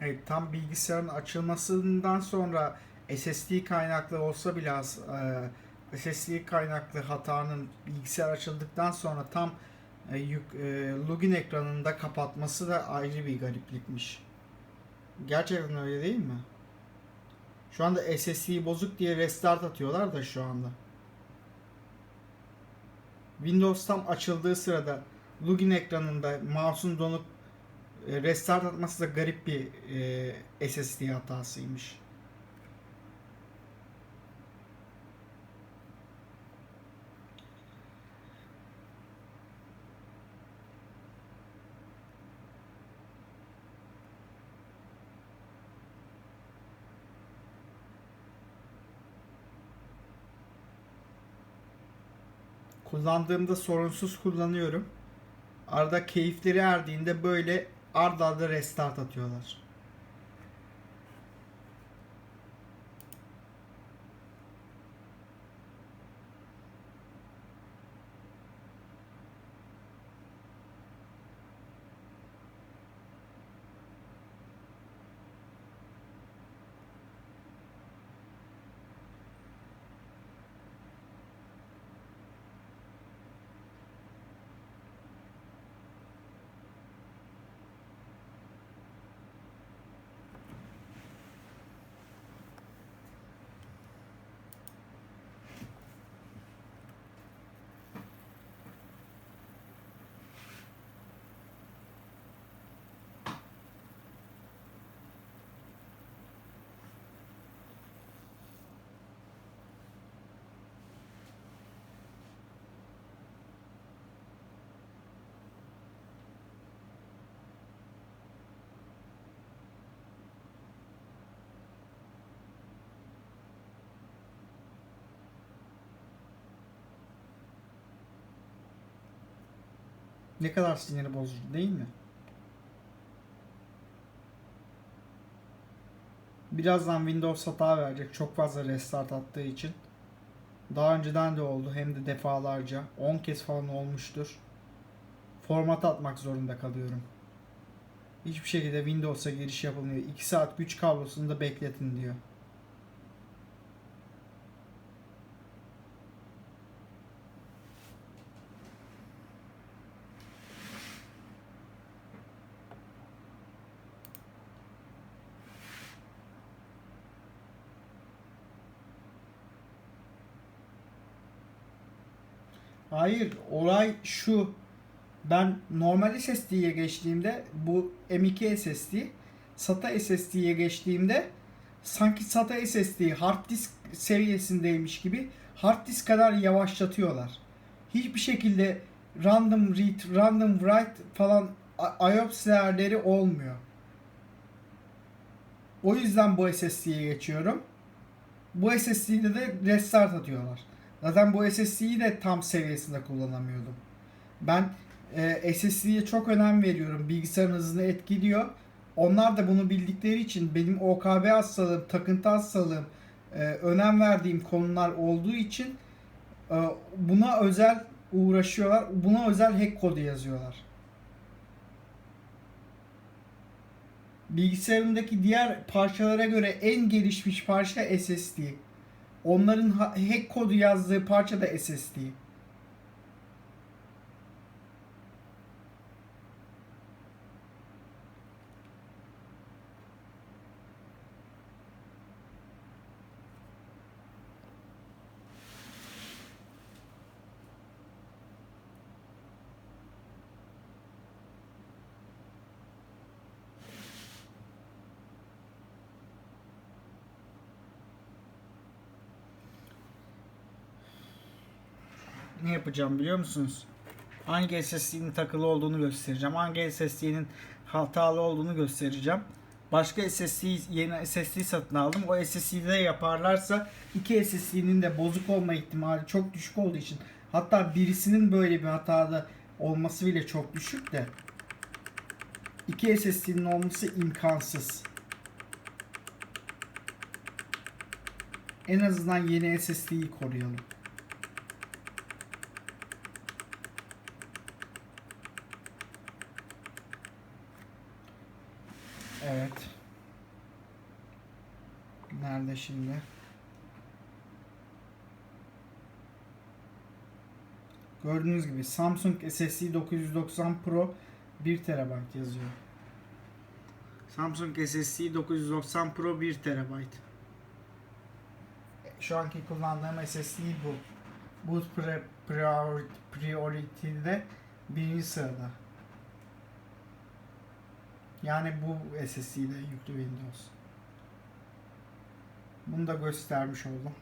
Evet, tam bilgisayarın açılmasından sonra SSD kaynaklı olsa bile e, SSD kaynaklı hatanın bilgisayar açıldıktan sonra tam e, yük, e, login ekranında kapatması da ayrı bir gariplikmiş. Gerçekten öyle değil mi? Şu anda SSD bozuk diye restart atıyorlar da şu anda. Windows tam açıldığı sırada login ekranında mouse'un donup restart atması da garip bir e, SSD hatasıymış. Kullandığımda sorunsuz kullanıyorum. Arada keyifleri erdiğinde böyle ard arda restart atıyorlar. Ne kadar siniri bozucu değil mi? Birazdan Windows hata verecek çok fazla restart attığı için. Daha önceden de oldu hem de defalarca. 10 kez falan olmuştur. Format atmak zorunda kalıyorum. Hiçbir şekilde Windows'a giriş yapılmıyor. 2 saat güç kablosunu da bekletin diyor. Hayır, olay şu. Ben normal SSD'ye geçtiğimde bu M2 SSD, SATA SSD'ye geçtiğimde sanki SATA SSD hard disk seviyesindeymiş gibi hard disk kadar yavaşlatıyorlar. Hiçbir şekilde random read, random write falan IOPS değerleri olmuyor. O yüzden bu SSD'ye geçiyorum. Bu SSD'de de restart atıyorlar. Zaten bu SSD'yi de tam seviyesinde kullanamıyordum. Ben e, SSD'ye çok önem veriyorum. Bilgisayarın hızını etkiliyor. Onlar da bunu bildikleri için benim OKB hastalığım, takıntı hastalığım, e, önem verdiğim konular olduğu için e, buna özel uğraşıyorlar. Buna özel hack kodu yazıyorlar. Bilgisayarımdaki diğer parçalara göre en gelişmiş parça SSD. Onların ha- hack kodu yazdığı parça da SSD. Ne yapacağım biliyor musunuz? Hangi SSD'nin takılı olduğunu göstereceğim. Hangi SSD'nin hatalı olduğunu göstereceğim. Başka SSD yeni SSD satın aldım. O SSD'de yaparlarsa iki SSD'nin de bozuk olma ihtimali çok düşük olduğu için hatta birisinin böyle bir hatada olması bile çok düşük de iki SSD'nin olması imkansız. En azından yeni SSD'yi koruyalım. Evet. Nerede şimdi? Gördüğünüz gibi Samsung SSD 990 Pro 1 TB yazıyor. Samsung SSD 990 Pro 1 TB. Şu anki kullandığım SSD bu. Boot pre, priority, Priority'de birinci sırada. Yani bu SSD ile yüklü Windows. Bunu da göstermiş oldum.